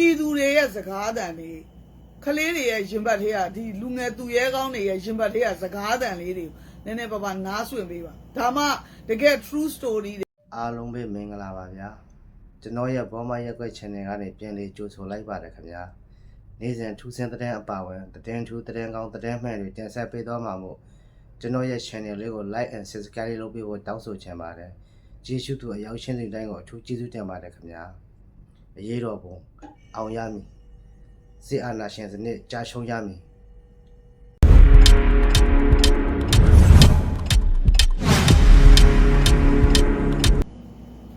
ပြည်သူတွေရဲ့စကားသံတွေခလေးတွေရဲ့ရင်ဘတ်ထဲကဒီလူငယ်သူရဲကောင်းတွေရဲ့ရင်ဘတ်ထဲကစကားသံလေးတွေကိုနည်းနည်းပါးပါးနားဆွင့်ပေးပါဒါမှတကယ် true story တွေအားလုံးပဲမင်္ဂလာပါဗျာကျွန်တော်ရဲ့ဘောမရက်ွက် channel ကနေပြန်လေးကြိုဆိုလိုက်ပါတယ်ခင်ဗျာနေ့စဉ်ထူးဆန်းတဲ့အပါဝင်သတင်းထူးသတင်းကောင်းသတင်းမှန်တွေတင်ဆက်ပေးသွားမှာမို့ကျွန်တော်ရဲ့ channel လေးကို like and subscribe လုပ်ပေးဖို့တောင်းဆိုချင်ပါတယ်ကျေးဇူးတူအရောက်ရှင်းတဲ့တိုင်းကိုအထူးကျေးဇူးတင်ပါတယ်ခင်ဗျာ အရေးတော်ပုံအောင်ရမည်စစ်အာဏာရှင်စနစ်ကြာရှုံးရမည်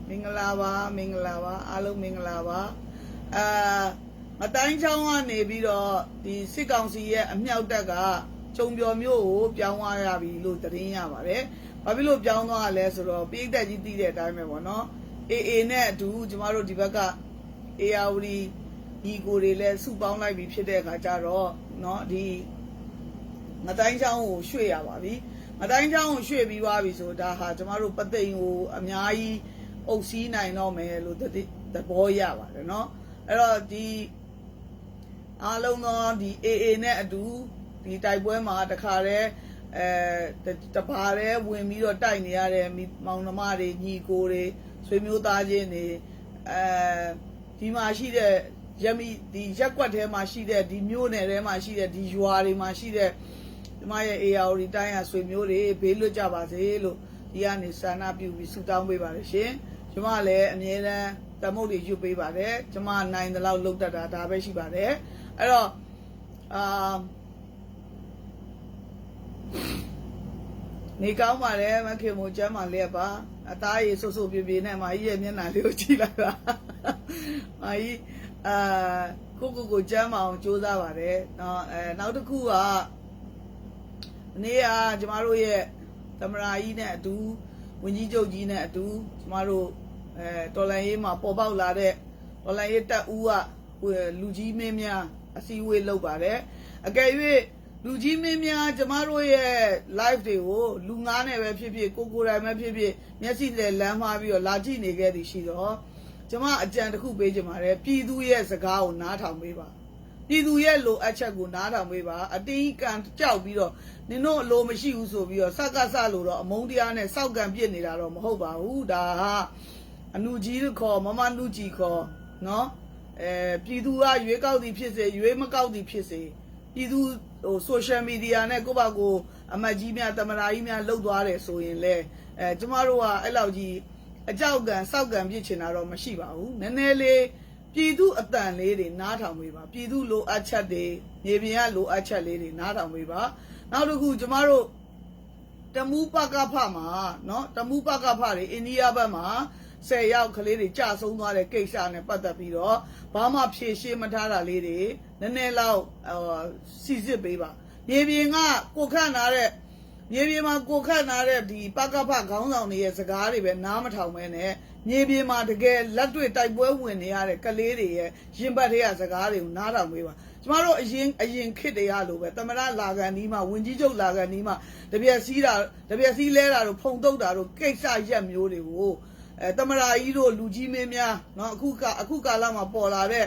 မင်္ဂလာပါမင်္ဂလာပါအားလုံးမင်္ဂလာပါအာမတိုင်းချောင်းကနေပြီးတော့ဒီစစ်ကောင်စီရဲ့အမြောက်တပ်ကကျုံပြော်မျိုးကိုပြောင်းသွားရပြီလို့သတင်းရပါတယ်။ဘာဖြစ်လို့ပြောင်းသွားရလဲဆိုတော့ပိဋကတ်ကြီးတည်တဲ့အတိုင်းပဲပေါ့နော်။ AA နဲ့အတူကျမတို့ဒီဘက်က ARD ဒီကိုတွေလည်းစုပေါင်းလိုက်ပြီဖြစ်တဲ့အခါကျတော့เนาะဒီမတိုင်းချောင်းကိုရွှေ့ရပါပြီ။မတိုင်းချောင်းကိုရွှေ့ပြီးသွားပြီဆိုဒါဟာကျမတို့ပသိမ်ကိုအများကြီးအုပ်စီးနိုင်တော့မယ်လို့သတိသဘောရပါတယ်เนาะအဲ့တော့ဒီအားလုံးသောဒီ AA နဲ့အတူဒီတိုက်ပွဲမှာတခါတည်းအဲတပါးတည်းဝင်ပြီးတော့တိုက်နေရတဲ့မိမောင်နှမတွေညီကိုတွေဆွေမျိုးသားချင်းတွေအဲ ဒီမှာရှိတဲ့ရမီဒီရက်ကွက်ထဲမှာရှိတဲ့ဒီမြို့နယ်ထဲမှာရှိတဲ့ဒီရွာတွေမှာရှိတဲ့ဒီမရဲ့ AR တိုင်းရဆွေမျိုးတွေဘေးလွတ်ကြပါစေလို့ဒီကနေဆန္ဒပြုပြီးဆုတောင်းပေးပါရရှင်ကျမလည်းအမြဲတမ်းတမုတ်တွေယူပေးပါတယ်ကျမနိုင်တဲ့လောက်လုပ်တတ်တာဒါပဲရှိပါတယ်အဲ့တော့အာနေကောင်းပါလေမခင်မို့ကျမ်းမာလေးပါ အသားရည်ဆုပ်ဆုပ်ပြေပြေနဲ့မာကြီးရဲ့မျက်နှာလေးကိုကြည့်လိုက်ပါမာကြီးအာကိုကိုကိုကြမ်းမအောင်စူးစမ်းပါတယ်နော်အဲနောက်တစ်ခုကနေ့ကကျမတို့ရဲ့သမရာကြီးနဲ့အတူဝင်းကြီးချုပ်ကြီးနဲ့အတူကျမတို့အဲတော်လန်ရေးမှာပေါ်ပေါက်လာတဲ့တော်လန်ရေးတပ်ဦးကလူကြီးမင်းများအစည်းအဝေးလုပ်ပါတယ်အကယ်၍ လူကြီးမင်းများကျမတို့ရဲ့ live တွေကိုလူငားနဲ့ပဲဖြစ်ဖြစ်ကိုကိုယ်တိုင်ပဲဖြစ်ဖြစ်မျက်စိနဲ့လမ်းမှားပြီးတော့လာကြည့်နေခဲ့သည်ရှိတော့ကျမအကြံတစ်ခုပေးချင်ပါတယ်ပြည်သူရဲ့စကားကိုနားထောင်ပေးပါပြည်သူရဲ့လိုအပ်ချက်ကိုနားထောင်ပေးပါအတင်းကံကြောက်ပြီးတော့နင်တို့အလိုမရှိဘူးဆိုပြီးတော့စက်ကစလို့တော့အမုန်းတရားနဲ့စောက်ကံပြစ်နေတာတော့မဟုတ်ပါဘူးဒါဟာအနုကြီးခေါ်မမနုကြီးခေါ်နော်အဲပြည်သူကရွေးကောက်သည်ဖြစ်စေရွေးမကောက်သည်ဖြစ်စေ ပြည်သူဟို social media နဲ့ကိုယ့်ဘာကိုအမတ်ကြီးများတမနာကြီးများလှုပ်သွားတယ်ဆိုရင်လေအဲကျမတို့ကအဲ့လောက်ကြီးအကြောက်ကံစောက်ကံပြစ်ချင်တာတော့မရှိပါဘူးနည်းနည်းလေးပြည်သူအတန်လေးတွေနားထောင်ပေးပါပြည်သူလိုအပ်ချက်တွေနေပြင်ကလိုအပ်ချက်လေးတွေနားထောင်ပေးပါနောက်တစ်ခုကျမတို့တမူပကဖမှာเนาะတမူပကဖတွေအိန္ဒိယဘက်မှာ10ယောက်ကလေးတွေကြာဆုံးသွားတဲ့ကိစ္စနဲ့ပတ်သက်ပြီးတော့ဘာမှဖြေရှင်းမထားတာလေးတွေ နည်းနည်းလောက်အာစီစစ်ပေးပါမြေပြင်ကကိုခန့်နာတဲ့မြေပြင်မှာကိုခန့်နာတဲ့ဒီပကဖခေါင်းဆောင်တွေရဲ့စကားတွေပဲနားမထောင်မဲနဲ့မြေပြင်မှာတကယ်လက်တွေ့တိုက်ပွဲဝင်နေရတဲ့ကလေးတွေရဲ့ရင်ပတ်တွေကစကားတွေကိုနားထောင်ပေးပါကျမတို့အရင်အရင်ခစ်တရားလိုပဲတမရလာကန်ဒီမှာဝင်ကြီးချုပ်လာကန်ဒီမှာတပြက်စီးတာတပြက်စီးလဲတာတို့ဖုံတုတ်တာတို့ကိစ္စရက်မျိုးတွေကိုအဲတမရာကြီးတို့လူကြီးမင်းများเนาะအခုကအခုကာလမှာပေါ်လာတဲ့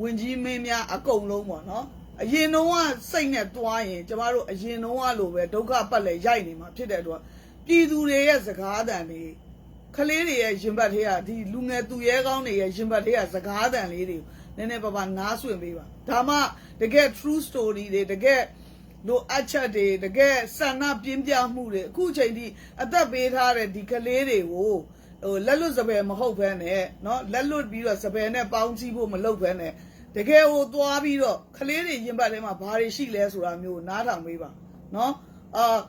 ဝင်ကြီးမင်းများအကုန်လုံးပေါ့เนาะအရင်တုန်းကစိတ်နဲ့တွားရင်ကျမတို့အရင်တုန်းကလိုပဲဒုက္ခပတ်လဲရိုက်နေမှာဖြစ်တဲ့အတွက်ပြည်သူတွေရဲ့စကားသံတွေခလေးတွေရဲ့ရင်ဘတ်ထဲကဒီလူငယ်သူရဲကောင်းတွေရဲ့ရင်ဘတ်ထဲကစကားသံလေးတွေကိုနည်းနည်းပါးပါးနားဆွင့်ပေးပါဒါမှတကယ် true story တွေတကယ်လိုအပ်ချက်တွေတကယ်ဆန္ဒပြင်းပြမှုတွေအခုချိန်ထိအသက်ပေးထားတဲ့ဒီကလေးတွေကိုဟိုလက်လွတ်စပယ်မဟုတ်ဘဲနဲ့เนาะလက်လွတ်ပြီးတော့စပယ်နဲ့ပေါင်းစည်းဖို့မလုပ်ဘဲနဲ့ တကယ်ကိုသွားပြီးတော့ကလေးတွေရင်ပတ်ထဲမှာဘာတွေရှိလဲဆိုတာမျိုးနားထောင်ပေးပါနော်အာ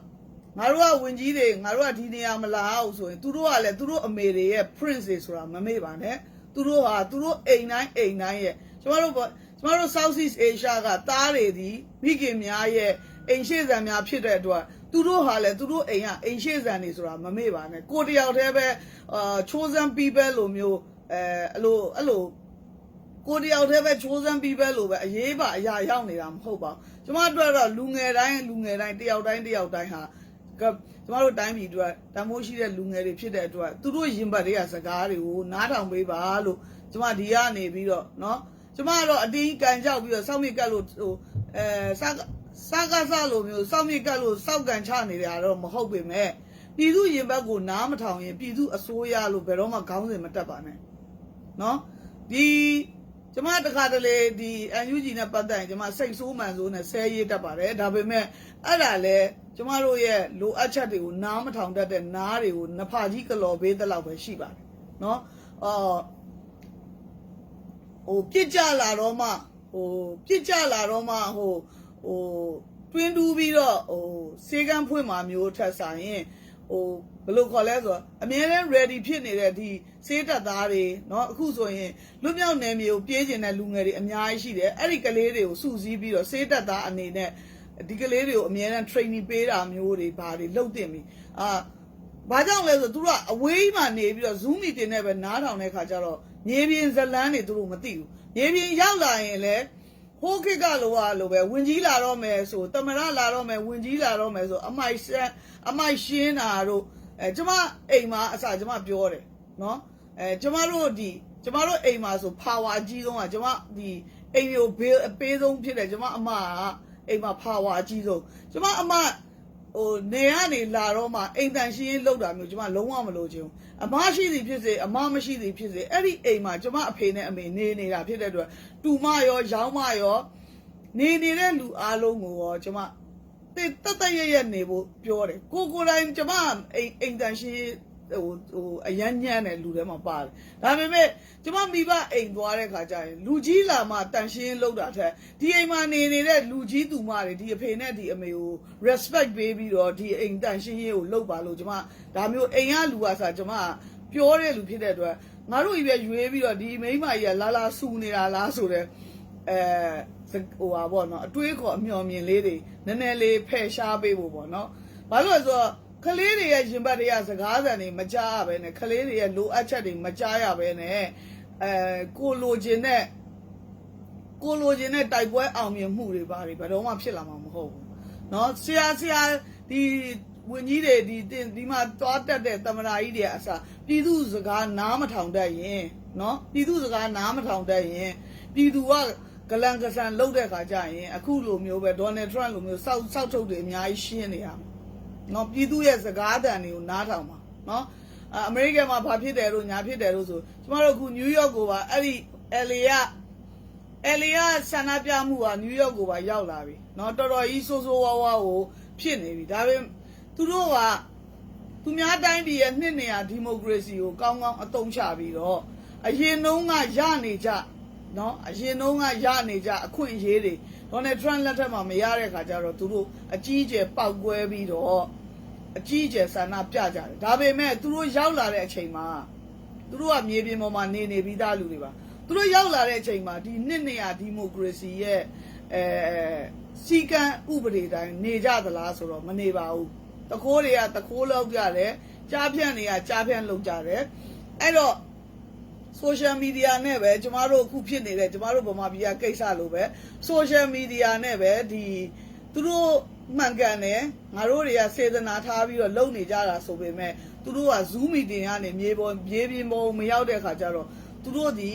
ငါတို့ကဝင်ကြီးတွေငါတို့ကဒီနေရာမလာအောင်ဆိုရင်သူတို့ကလည်းသူတို့အမေတွေရဲ့ prince တွေဆိုတာမမေ့ပါနဲ့သူတို့ဟာသူတို့အိမ်တိုင်းအိမ်တိုင်းရဲ့ကျမတို့ကျမတို့ South East Asia ကတားတွေဒီမိခင်များရဲ့အိမ်ရှိဆံများဖြစ်တဲ့အတွက်သူတို့ဟာလည်းသူတို့အိမ်ကအိမ်ရှိဆံနေဆိုတာမမေ့ပါနဲ့ကိုတယောက်တည်းပဲအာ chosen people လိုမျိုးအဲအဲ့လိုအဲ့လို ကိုတယောက်တည်းပဲ chosen people လိုပဲအရေးပါအရာရောက်နေတာမဟုတ်ပါဘူးကျမတို့ကတော့လူငယ်တိုင်းလူငယ်တိုင်းတယောက်တိုင်းတယောက်တိုင်းဟာကကျမတို့တိုင်းပြည်အတွက်တမိုးရှိတဲ့လူငယ်တွေဖြစ်တဲ့အတွက်သူတို့ရင်ဘတ်တွေကစကားတွေကိုနားထောင်ပေးပါလို့ကျမဒီကနေပြီးတော့เนาะကျ ကျမကတော့အတင်းကန်ကြောက်ပြီးတော့စောင့်မြစ်ကတ်လို့ဟိုအဲစားစားကစားလိုမျိုးစောင့်မြစ်ကတ်လို့စောက်ကန်ချနေတယ်ကတော့မဟုတ်ပေမဲ့ပြည်သူရင်ဘက်ကိုနားမထောင်ရင်ပြည်သူအစိုးရလို့ဘယ်တော့မှခေါင်းစဉ်မတက်ပါနဲ့နော်ဒီ ကျမတခါတလေဒီ UNG နဲ့ပတ်သက်ရင်ကျမစိတ်ဆိုးမှန်ဆိုးနဲ့ဆဲရေးတတ်ပါတယ်ဒါပေမဲ့အဲ့ဒါလဲကျမတို့ရဲ့လိုအပ်ချက်တွေကိုနားမထောင်တတ်တဲ့နားတွေကိုနဖာကြီးကလော်ပေးတဲ့လောက်ပဲရှိပါတယ်နော်အော်ဟိုပြစ်ကြလာတော့မှဟိုပြစ်ကြလာတော့မှဟိုဟိုတွင်းတူးပြီးတော့ဟိုစေကန်းဖွင့်มาမျိုးထက်ဆိုင်ရင်ဟိုဘယ် လိုခေါ်လဲဆိုတော့အမြဲတမ်း ready ဖြစ်နေတဲ့ဒီစေးတက်သားတွေเนาะအခုဆိုရင်လွတ်မြောက်နယ်မြေကိုပြေးကျင်တဲ့လူငယ်တွေအများကြီးရှိတယ်အဲ့ဒီကလေးတွေကိုစုစည်းပြီးတော့စေးတက်သားအနေနဲ့ဒီကလေးတွေကိုအမြဲတမ်း training ပေးတာမျိုးတွေဘာတွေလုပ်တင်ပြီအာ ဘာကြောင့်လဲဆိုတော့သူတို့ကအဝေးမှနေပြီးတော့ Zoom meeting နဲ့ပဲနားထောင်တဲ့ခါကျတော့မြေပြင်ဇလန်းတွေသူတို့မသိဘူးမြေပြင်ရောက်လာရင်လည်းဟိုးခေတ်ကလိုဟာလိုပဲဝင်ကြီးလာတော့မယ်ဆိုတမရလာတော့မယ်ဝင်ကြီးလာတော့မယ်ဆိုအမိုက်ဆန်းအမိုက်ရှင်းတာတို့ အဲကျမအိမ်မှာအစကျမပြောတယ်နော်အဲကျမတို့ဒီကျမတို့အိမ်မှာဆို power အကြီးဆုံးကကျမဒီအိမ်ကိုဘေးအပေးဆုံးဖြစ်တယ်ကျမအမကအိမ်မှာ power အကြီးဆုံးကျမအမဟိုနေကနေလာတော့မှအိမ်တန်ရှင်းရေးလောက်တာမျိုးကျွန်မလုံးဝမလို့ချင်ဘူးအမရှိသည်ဖြစ်စေအမမရှိသည်ဖြစ်စေအဲ့ဒီအိမ်မှာကျွန်မအဖေနဲ့အမေနေနေတာဖြစ်တဲ့အတွက်တူမရောရောင်းမရောနေနေတဲ့လူအားလုံးကိုရောကျွန်မ တက်တက်တက်ရရနေဖို့ပြောတယ်ကိုကိုယ်တိုင်ကျွန်မအိမ်အိမ်တန်ရှင်းရေးဟိုဟိုအရန်ညံ့တဲ့လူတွေမှာပါတယ်ဒါပေမဲ့ကျွန်မမိဘအိမ်သွားတဲ့ခါကျရင်လူကြီးလာမှတန်ရှင်းလောက်တာထက်ဒီအိမ်မှာနေနေတဲ့လူကြီးသူမတွေဒီအဖေနဲ့ဒီအမေကို respect ပေးပြီးတော့ဒီအိမ်တန်ရှင်းရေးကိုလုပ်ပါလို့ကျွန်မဒါမျိုးအိမ်ကလူကစားကျွန်မပြောတဲ့လူဖြစ်တဲ့အတွက်ငါတို့ကြီးပဲရွေးပြီးတော့ဒီမိန်းမကြီးကလာလာစူနေတာလားဆိုတော့အဲ ဟိုပါပေါ့နော်အတွေးခေါ်အမျှော်မြင်လေးတွေနည်းနည်းလေးဖယ်ရှားပေးဖို့ပေါ့နော်ဘာလို့လဲဆိုတော့ ကလေးတွေရဲ့ရင်ဘတ်တွေကစကားစံတွေမကြားရဘဲနဲ့ကလေးတွေရဲ့လိုအပ်ချက်တွေမကြားရဘဲနဲ့အဲကိုလိုချင်တဲ့ကိုလိုချင်တဲ့တိုက်ပွဲအောင်မြင်မှုတွေဘာတွေဘယ်တော့မှဖြစ်လာမှာမဟုတ်ဘူးเนาะဆရာဆရာဒီဝင်ကြီးတွေဒီတင်ဒီမှာသွားတက်တဲ့တမနာကြီးတွေအစားပြည်သူစကားနားမထောင်တတ်ရင်เนาะပြည်သူစကားနားမထောင်တတ်ရင်ပြည်သူက ဂလန်ကဆန်လှုပ်တဲ့ခါကျရင်အခုလိုမျိုးပဲဒေါ်နယ်ထရန့်လိုမျိုးစောက်စောက်ထုတ်တွေအများကြီးရှင်းနေရမှာနော်ပြည်သူရဲ့စကားတန်တွေကိုနားထောင်ပါနော်အအမေရိကန်မှာဘာဖြစ်တယ်လို့ညာဖြစ်တယ်လို့ဆိုကျမတို့အခုနယူးယောက်ကိုပါအဲ့ဒီအယ်လီယာအယ်လီယာဆန္ဒပြမှုကနယူးယောက်ကိုပါရောက်လာပြီနော်တော်တော်ကြီးဆိုးဆိုးဝါးဝါးကိုဖြစ်နေပြီဒါပေမဲ့သူတို့ကသူများတိုင်းပြည်ရဲ့နှစ်နေရာဒီမိုကရေစီကိုကောင်းကောင်းအသုံးချပြီးတော့အရင်တုန်းကရနေကြ နော်အရင်တုန်းကရနေကြအခွင့်အရေးတွေဒေါ်နယ်ထရန့်လက်ထက်မှာမရတဲ့ခါကျတော့သူတို့အကြီးအကျယ်ပောက်ကွဲပြီးတော့အကြီးအကျယ်ဆန္ဒပြကြတယ်ဒါပေမဲ့သူတို့ရောက်လာတဲ့အချိန်မှာသူတို့ကမြေပြင်ပေါ်မှာနေနေပြီးသားလူတွေပါသူတို့ရောက်လာတဲ့အချိန်မှာဒီနှစ်နေရာဒီမိုကရေစီရဲ့အဲစီကံဥပဒေတိုင်းနေကြသလားဆိုတော့မနေပါဘူးတခိုးတွေကတခိုးလောက်ကြတယ်ကြားဖြန့်တွေကကြားဖြန့်လောက်ကြတယ်အဲ့တော့ social media နဲ့ပဲကျမတို့အခုဖြစ်နေတဲ့ကျမတို့ဗမာပြည်ကကိစ္စလိုပဲ social media နဲ့ပဲဒီသူတို့မှန်ကန်တယ်ငါတို့တွေကစေတနာထားပြီးတော့လုပ်နေကြတာဆိုပေမဲ့သူတို့က Zoom meeting ကနေမြေပေါ်မြေပြင်ပေါ်မရောက်တဲ့အခါကျတော့သူတို့ဒီ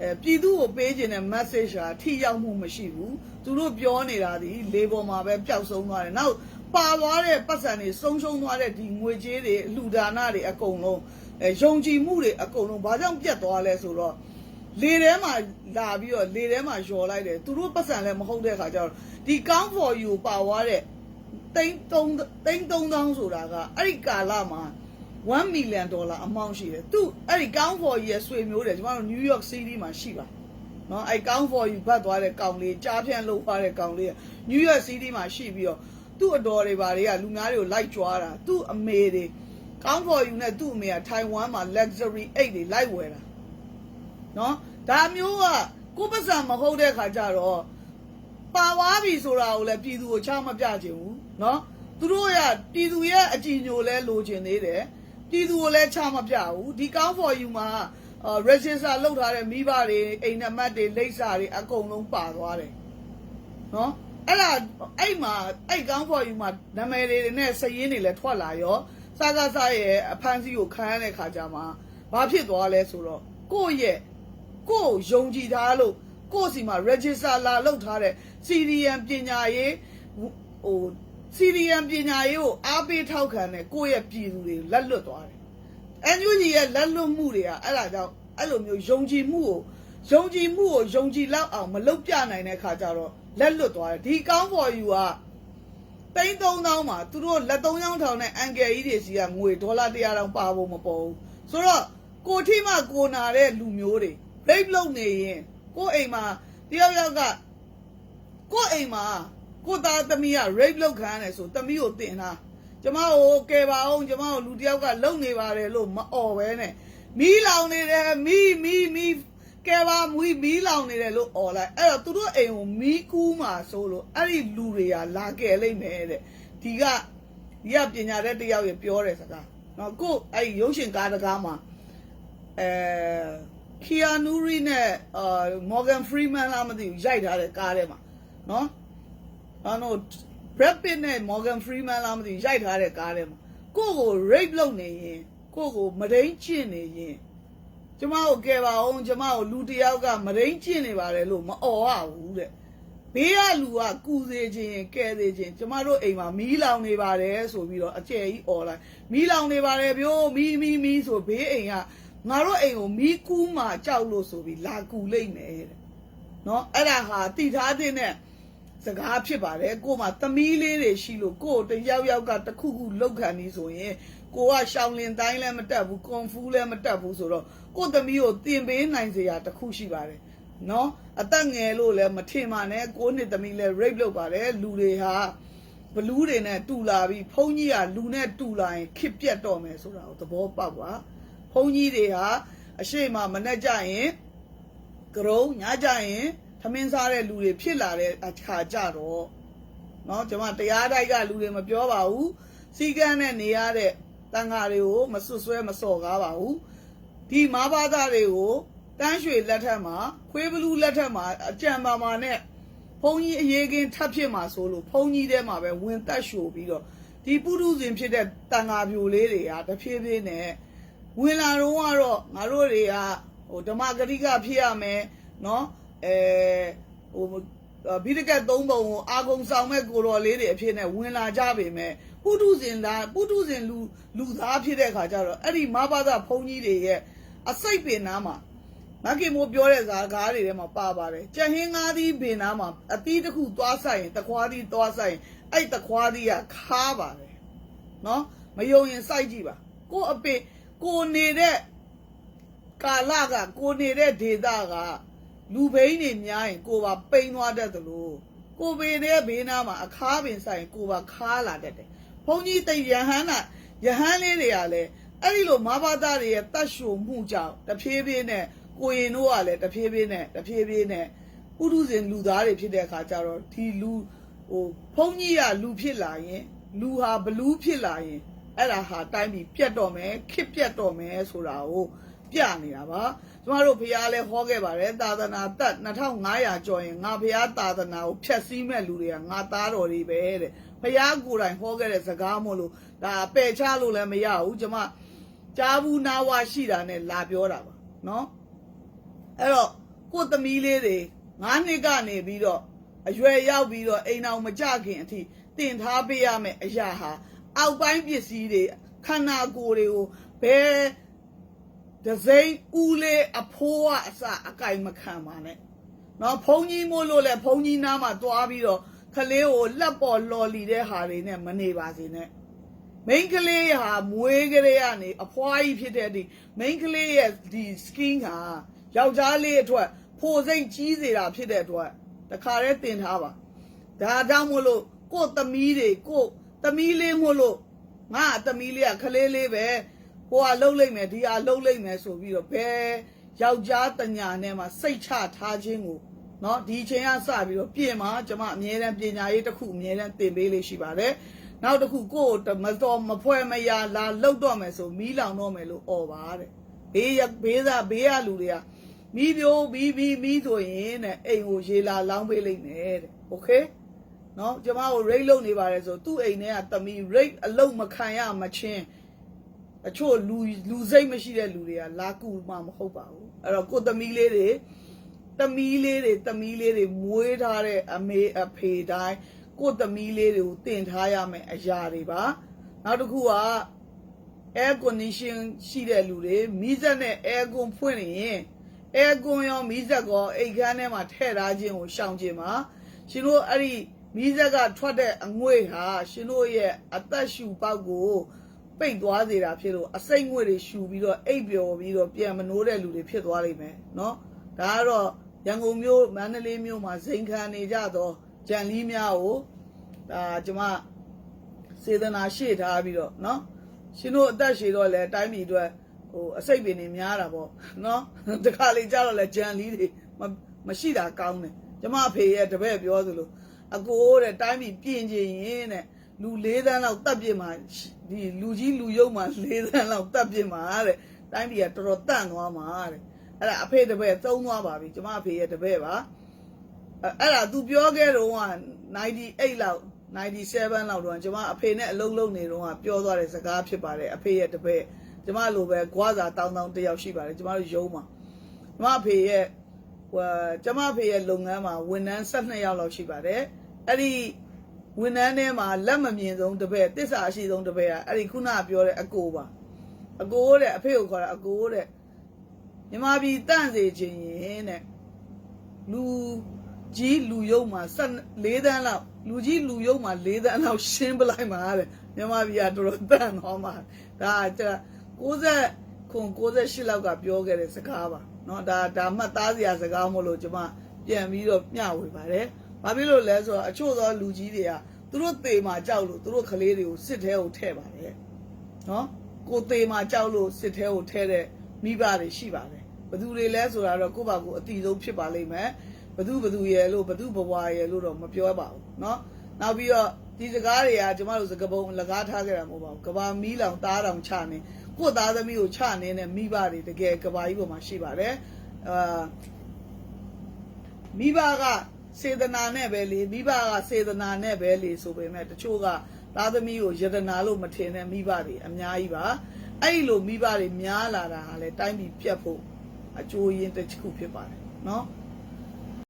အဲပြည်သူကိုပေးခြင်းတဲ့ message ဟာထိရောက်မှုမရှိဘူးသူတို့ပြောနေတာဒီလေပေါ်မှာပဲပျောက်ဆုံးသွားတယ်နောက် ပါသွားတဲ့ပတ်စံတွေဆုံးရှုံးသွားတဲ့ဒီငွေကြေးတွေအလှူဒါနတွေအကုန်လုံးအဲယုံကြည်မှုတွေအကုန်လုံးဘာကြောင့်ပြတ်သွားလဲဆိုတော့လေထဲမှာလာပြီးတော့လေထဲမှာလျှော်လိုက်တယ်သူတို့ပတ်စံလည်းမဟုတ်တဲ့ခါကျတော့ဒီ count for you ပါသွားတဲ့တိန်း3တိန်း3000ဆိုတာကအဲ့ဒီကာလမှာ1 million dollar amount ရှိတယ်သူအဲ့ဒီ count for you ရဲ့ဆွေမျိုးတယ်ကျမတို့ New York City မှာရှိပါနော်အဲ့ count for you ဘတ်သွားတဲ့ကောင်လေးကြားဖြန့်လုပ်သွားတဲ့ကောင်လေးက New York City မှာရှိပြီးတော့ သူ့အတော်တွေဘာတွေကလူများတွေကိုလိုက်ကြွားတာသူ့အမေတွေ count for you နဲ့သူ့အမေက Taiwan မှာ luxury 8တွေလိုက်ဝယ်တာနော်ဒါမျိုးကကိုယ်ပတ်စံမဟုတ်တဲ့ခါကျတော့ပါဝါပြီဆိုတာကိုလည်းပြည်သူကိုချမပြချင်ဘူးနော်သူတို့ရပြည်သူရဲ့အကြည်ညိုလဲလိုချင်သေးတယ်ပြည်သူကိုလည်းချမပြဘူးဒီ count for you မှာအာ register လုပ်ထားတဲ့မိဘတွေအိမ်နံပါတ်တွေလိပ်စာတွေအကုန်လုံးပါသွားတယ်နော် အဲ့ဒါအဲ့မှာအဲ့ကောင်းဖော်ယူမှာနာမည်တွေနဲ့စည်ရင်းတွေလည်းထွက်လာရောစကားစားရဲ့အဖမ်းဆီးကိုခံရတဲ့ခါကျမှဘာဖြစ်သွားလဲဆိုတော့ကိုယ့်ရဲ့ကိုယ့်ကိုယုံကြည်ထားလို့ကိုယ့်စီမှာ register လာလုပ်ထားတဲ့ CDM ပညာရေးဟို CDM ပညာရေးကိုအားပေးထောက်ခံတဲ့ကိုယ့်ရဲ့ပြည်သူတွေလက်လွတ်သွားတယ်။ NUG ရဲ့လက်လွတ်မှုတွေကအဲ့ဒါကြောင့်အဲ့လိုမျိုးယုံကြည်မှုကိုယုံကြည်မှုကိုယုံကြည်လောက်အောင်မလုပ်ပြနိုင်တဲ့ခါကျတော့ လက်လွတ်သွားတယ်။ဒီကောင်းပေါ်ယူကသိန်း3000မှာသူတို့လက်သုံးချောင်းထောင်တဲ့အန်ကယ်ကြီးတွေစီကငွေဒေါ်လာ100တောင်ပါဖို့မပေါ်ဘူးဆိုတော့ကိုထိမှကိုနာတဲ့လူမျိုးတွေ break လုပ်နေရင်ကိုအိမ်မှာတယောက်ယောက်ကကိုအိမ်မှာကိုသားသမီးက rape လုပ်ခံရတယ်ဆိုသမီးကိုတင်တာကျမကိုကယ်ပါအောင်ကျမကိုလူတယောက်ကလုံနေပါတယ်လို့မអော်ပဲနဲ့မီးလောင်နေတယ်မီးမီးမီး ကယ်ပါမွေးမီးလောင်နေတယ်လို့អော်လိုက်အဲ့တော့သူတို့အိမ်ကိုမီးကူးမှာဆိုလို့အဲ့ဒီလူတွေကလာကယ်လိုက်မယ်တဲ့ဒီကဒီကပညာတဲ့တယောက်ရပြောတယ်စကားနော်ကိုအဲ့ဒီရုပ်ရှင်ကားတကားမှာအဲခီယာနူရီနဲ့အာမော်ဂန်ဖရီမန်လားမသိဘူးရိုက်ထားတဲ့ကားထဲမှာနော်အဲ့တော့ Brad Pitt နဲ့ Morgan Freeman လားမသိဘူးရိုက်ထားတဲ့ကားထဲမှာကိုယ့်ကို rape လုပ်နေရင်ကိုယ့်ကိုမဒိန်ကျင့်နေရင် ကျမကိုကယ်ပါအောင်ကျမကိုလူတစ်ယောက်ကမဒိန်ကျင့်နေပါတယ်လို့မអော်ရဘူးတဲ့ဘေးကလူကကူစေခြင်းကယ်စေခြင်းကျမတို့အိမ်မှာမီးလောင်နေပါတယ်ဆိုပြီးတော့အကျယ်ကြီးអော်လိုက်မီးလောင်နေပါတယ်ဗျိုးမီးမီးမီးဆိုဘေးအိမ်ကငါတို့အိမ်ကိုမီးကူးမှကြောက်လို့ဆိုပြီးလာကူလိုက်မယ်တဲ့နော်အဲ့ဒါဟာတိထားတဲ့နဲ့စကားဖြစ်ပါတယ်ကို့မှာသမီးလေးတွေရှိလို့ကို့တယောက်ယောက်ကတစ်ခုခုလောက်ခံနေဆိုရင် ကိုကရှောင်းလင်တိုင်းလည်းမတက်ဘူးကွန်ဖူးလည်းမတက်ဘူးဆိုတော့ကို့သမီးကိုတင်ပေးနိုင်စရာတစ်ခုရှိပါတယ်နော်အသက်ငယ်လို့လည်းမထင်ပါနဲ့ကိုနှစ်သမီးလည်း rape လုပ်ပါတယ်လူတွေဟာဘလူးတွေနဲ့တူလာပြီးဖုန်းကြီးကလူနဲ့တူလာရင်ခစ်ပြတ်တော့မယ်ဆိုတာကိုသဘောပေါက်ပါဖုန်းကြီးတွေဟာအရှိမမနဲ့ကြရင် ကရုံညကြရင်သမင်းစားတဲ့လူတွေဖြစ်လာတဲ့အခါကြတော့เนาะကျွန်မတရားတိုက်ကလူတွေမပြောပါဘူးစီကန်းနဲ့နေရတဲ့ တန်ဃာတွေကိုမဆွဆွဲမစော်ကားပါဘူးဒီမာဘာသာတွေကိုတန်းရွှေလက်ထက်မှာခွေးဘလူးလက်ထက်မှာအကြံပါမာနဲ့ဘုံကြီးအရေးကင်းထပ်ဖြစ်မှာဆိုလို့ဘုံကြီးထဲမှာပဲဝင်တက်ရှို့ပြီးတော့ဒီပုထုဇဉ်ဖြစ်တဲ့တန်ဃာပြိုလေးတွေကတဖြည်းဖြည်းနဲ့ ဝင်လာတော့ကတော့ငါတို့တွေကဟိုဓမ္မဂရိကဖြစ်ရမယ်เนาะအဲဟို ဘိဒကတ်သုံးပုံကိုအာဂုံဆောင်မဲ့ကိုတော်လေးတွေအဖြစ်နဲ့ဝင်လာကြပေမဲ့ပုထုဇဉ်သားပုထုဇဉ်လူလူသားဖြစ်တဲ့ခါကျတော့အဲ့ဒီမဘာသာဘုန်းကြီးတွေရဲ့အစိတ်ပင်နားမှာမခင်မိုးပြောတဲ့ဇာကားတွေထဲမှာပါပါတယ်ကြက်ဟင်းငါးသီးပင်နားမှာအသီးတစ်ခုသွားဆိုင်ရင်တခွားသီးသွားဆိုင်ရင်အဲ့တခွားသီးကခါပါတယ်နော်မယုံရင်စိုက်ကြည့်ပါကိုအပေကိုနေတဲ့ကာလကကိုနေတဲ့ဒေတာက လူဘိန်းတွေများရင်ကိုပါပိန်သွားတတ်သလိုကိုပေတဲ့ဘေးနားမှာအခါပင်ဆိုင်ကိုပါခါလာတတ်တယ်ဘုန်းကြီးတိတ်ယဟန်နာယဟန်လေးတွေကလည်းအဲ့ဒီလိုမဘာသာတွေရဲ့တတ်ရှုံမှုကြောင့်တဖြည်းဖြည်းနဲ့ကိုရင်တို့ကလည်းတဖြည်းဖြည်းနဲ့တဖြည်းဖြည်းနဲ့ပုထုဇဉ်လူသားတွေဖြစ်တဲ့အခါကျတော့ဒီလူဟိုဘုန်းကြီးကလူဖြစ်လာရင် လူဟာဘလူးဖြစ်လာရင်အဲ့ဒါဟာတိုင်းပြည်ပြတ်တော့မယ်ခစ်ပြတ်တော့မယ်ဆိုတာကို ပြနေတာပါကျမတို့ဖះလဲဟောခဲ့ပါတယ်သာသနာတက်2500ကျော်ရင်ငါဖះသာသနာကိုဖျက်ဆီးမဲ့လူတွေကငါသားတော်တွေပဲတဲ့ဖះကိုယ်တိုင်ဟောခဲ့တဲ့စကားမို့လို့ဒါပယ်ချလို့လည်းမရဘူးကျမကြားဘူးနာဝရှိတာနဲ့လာပြောတာပါနော်အဲ့တော့ကိုယ့်သမီးလေးတွေ9နှစ်ကနေပြီးတော့အရွယ်ရောက်ပြီးတော့အိမ်အောင်မကြခင်အထိတင်ထားပေးရမယ်အရာဟာအောက်ပိုင်းပစ္စည်းတွေခန္ဓာကိုယ်တွေကိုဘယ် ဒဇိန်ဦးလေးအဖိုးကအစအကင်မခံပါနဲ့နော်ဘုံကြီးမို့လို့လဲဘုံကြီးနားမှာတွားပြီးတော့ကလေးကိုလက်ပေါ်လော်လီတဲ့ဟာတွေနဲ့မနေပါစေနဲ့မိန်းကလေးဟာမွေးကလေးကနေအဖွားကြီးဖြစ်တဲ့ဒီမိန်းကလေးရဲ့ဒီ skin ဟာယောက်ျားလေးအတွက်ဖိုစိတ်ကြီးစေတာဖြစ်တဲ့အတွက်တခါတည်းတင်ထားပါဒါကြောင့်မို့လို့ကို့သမီးတွေကို့သမီးလေးမို့လို့ငါအသမီးလေးကကလေးလေးပဲ ဟိုကလှုပ်လိုက်မယ်ဒီဟာလှုပ်လိုက်မယ်ဆိုပြီးတော့ဘယ်ယောက်ျားတညာနဲ့မှစိတ်ချထားခြင်းကိုเนาะဒီချိန်ကစပြီးတော့ပြင်မှာကျွန်မအမြဲတမ်းပညာရေးတစ်ခုအမြဲတမ်းသင်ပေးလေးရှိပါတယ် နောက်တစ်ခုကိုယ့်ကိုမတော်မဖွဲမရလာလှုပ်တော့မယ်ဆိုမီးလောင်တော့မယ်လို့អော်ပါတဲ့ဘေးရဘေးသားဘေးရလူတွေကမီးပြိုးမီးမီးမီးဆိုရင်တဲ့အိမ်ကိုရေလာလောင်းပေးလိုက်မယ်တဲ့โอเคနော်ကျမကို rate လုပ်နေပါတယ်ဆိုသူ့အိမ်ထဲကတမီ rate အလုံးမခံရမချင်း အချို့လူလူစိတ်မရှိတဲ့လူတွေကလာကူမှမဟုတ်ပါဘူးအဲ့တော့ကိုယ့်သမီးလေးတွေသမီးလေးတွေသမီးလေးတွေမွေးထားတဲ့အမေအဖေတိုင်းကိုယ့်သမီးလေးတွေကိုတင်ထားရမယ်အရာတွေပါနောက်တစ်ခုက air condition ရှိတဲ့လူတွေမီးစက်နဲ့ air con ဖွင့်နေရင် air con ရောမီးစက်ကောအိတ်ခမ်းထဲမှာထည့်ထားခြင်းကိုရှောင်ခြင်းပါရှင်တို့အဲ့ဒီမီးစက်ကထွက်တဲ့အငွေ့ဟာရှင်တို့ရဲ့အသက်ရှူပေါက်ကို ပိတ်သွားစေတာဖြစ်လို့အစိမ့်ငွေ့တွေရှူပြီးတော့အိပ်ပျော်ပြီးတော့ပြန်မနိုးတဲ့လူတွေဖြစ်သွားလိမ့်မယ်เนาะဒါကတော့ရန်ကုန်မြို့မန္တလေးမြို့မှာဇိမ်ခံနေကြတော့ကြံလီးများကိုဒါကျွန်မ စေတနာရှေ့ထားပြီးတော့เนาะရှင်တို့အသက်ရှည်တော့လဲတိုင်းပြည်အတွက်ဟိုအစိတ်ပင်တွေများတာပေါ့เนาะတခါလေကြာတော့လဲဂျန်လီတွေမမရှိတာကောင်းတယ်ကျမအဖေရဲ့တပည့်ပြောသလိုအကိုတဲ့တိုင်းပြည်ပြင်ကျင်ရင်တဲ့ လူ၄သန်းလောက်တပ်ပြစ်မှာဒီလူကြီးလူယုံမှာ၄သန်းလောက်တပ်ပြစ်မှာတဲ့တိုင်းပြည်ကတော်တော်တန့်သွားမှာတဲ့အဲ့ဒါအဖေတပည့်သုံးသွားပါပြီကျမအဖေရဲ့တပည့်ပါအဲ့အဲ့ဒါ तू ပြောခဲ့တော့က98လောက်97လောက်တော့ကျွန်မအဖေနဲ့အလုံးလုံးနေတော့ကပြောသွားတဲ့စကားဖြစ်ပါတယ်အဖေရဲ့တပည့်ကျွန်မလိုပဲဂွားစာတောင်းတောင်းတယောက်ရှိပါတယ်ကျွန်မတို့ရုံးမှာကျွန်မအဖေရဲ့ဟိုကျွန်မအဖေရဲ့လုပ်ငန်းမှာဝန်ထမ်း12ယောက်လောက်ရှိပါတယ်အဲ့ဒီ ဝန်ထမ်းထဲမှာလက်မမြင်ဆုံးတပည့်တစ္ဆာအရှိဆုံးတပည့်ကအဲ့ဒီခုနကပြောတဲ့အကိုပါအကိုတဲ့အဖေကိုခေါ်တာအကိုတဲ့မြမပြည်တန့်စေခြင်းရင်တဲ့ လူကြီးလူယုံမှာ14တန်းလောက်လူကြီးလူယုံမှာ4တန်းလောက်ရှင်းပလိုက်မှာတဲ့မြန်မာပြည်ကတော်တော်တန်တော့မှာဒါက60ခွန်68လောက်ကပြောခဲ့တဲ့စကားပါเนาะဒါဒါမှတ်သားစရာစကားမို့လို့ကျွန်မပြန်ပြီးတော့မျှဝေပါတယ် ။ဘာဖြစ်လို့လဲဆိုတော့အချို့သောလူကြီးတွေကသူတို့သေမှာကြောက်လို့သူတို့ကလေးတွေကိုစစ်ထဲကိုထည့်ပါတယ်။နော်။ကိုသေမှာကြောက်လို့စစ်ထဲကိုထည့်တဲ့မိဘတွေရှိပါတယ်။ဘသူတွေလဲဆိုတာတော့ကိုယ့်ဘာကိုအတိဆုံးဖြစ်ပါလိမ့်မယ်။ဘသူဘသူရဲ့လို့ဘသူဘဝရဲ့လို့တော့မပြောပါဘူး။နော်။နောက်ပြီးတော့ဒီစကားတွေကကျမတို့စကပုံလကားထားကြတာမဟုတ်ပါဘူးကဘာမီးလောင်သားတောင်ချနေကို့သားသမီးကိုချနေတဲ့မိဘတွေတကယ်ကဘာကြီးပေါ်မှာရှိပါတယ်အာမိဘက စေတနာနဲ့ပဲလေမိဘကစေတနာနဲ့ပဲလေဆိုပေမဲ့တချို့ကသားသမီးကိုယတနာလို့မထင်တဲ့မိဘတွေအများကြီးပါအဲ့ဒီလိုမိဘတွေများလာတာဟာလေတိုင်းပြည်ပြတ်ဖို့အကျိုးရင်းတစ်ခုဖြစ်ပါတယ်နော်